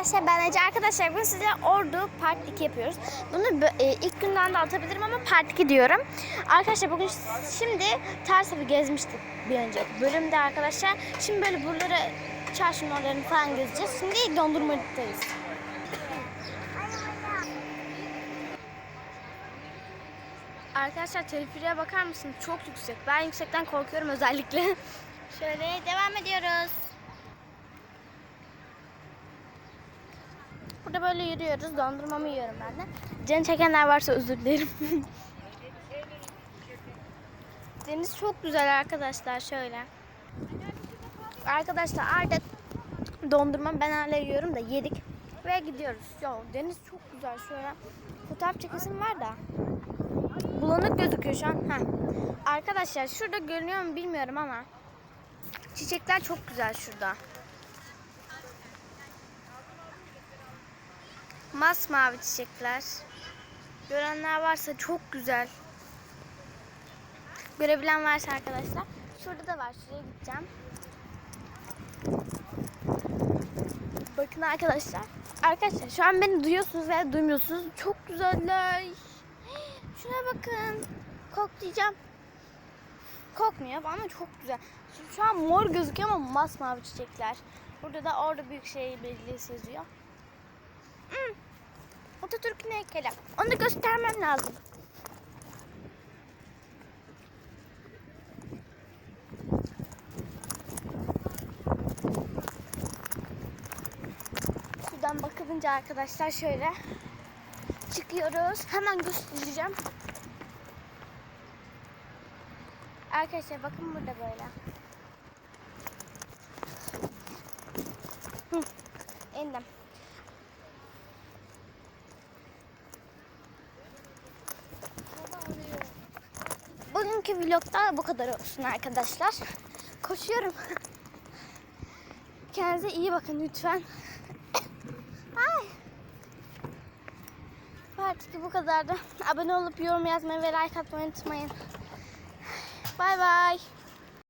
arkadaşlar ben Ece. Arkadaşlar bugün size Ordu Part 2 yapıyoruz. Bunu e, ilk günden de atabilirim ama Part 2 diyorum. Arkadaşlar bugün şimdi tarafı gezmiştik bir önceki bölümde arkadaşlar. Şimdi böyle buraları çarşının oralarını falan gezeceğiz. Şimdi dondurmacıdayız. Arkadaşlar teleferiğe bakar mısın? Çok yüksek. Ben yüksekten korkuyorum özellikle. Şöyle devam ediyoruz. Burada böyle yürüyoruz. Dondurmamı yiyorum ben de. Canı çekenler varsa özür dilerim. Deniz çok güzel arkadaşlar şöyle. Arkadaşlar artık dondurma ben hala yiyorum da yedik. Ve gidiyoruz. Ya deniz çok güzel şöyle. Fotoğraf çekesim var da. Bulanık gözüküyor şu an. Heh. Arkadaşlar şurada görünüyor mu bilmiyorum ama. Çiçekler çok güzel şurada. Masmavi çiçekler. Görenler varsa çok güzel. Görebilen varsa arkadaşlar. Şurada da var. Şuraya gideceğim. Bakın arkadaşlar. Arkadaşlar şu an beni duyuyorsunuz veya duymuyorsunuz. Çok güzeller. Şuna bakın. Koklayacağım. Kokmuyor ama çok güzel. Şu, şu an mor gözüküyor ama masmavi çiçekler. Burada da orada Büyükşehir Belediyesi yazıyor. Atatürk'ün heykeli. Onu göstermem lazım. Şuradan bakılınca arkadaşlar şöyle çıkıyoruz. Hemen göstereceğim. Arkadaşlar bakın burada böyle. Hı. Bugünkü vlogda bu kadar olsun arkadaşlar. Koşuyorum. Kendinize iyi bakın lütfen. Ay. Artık bu kadardı. Abone olup yorum yazmayı ve like atmayı unutmayın. Bay bay.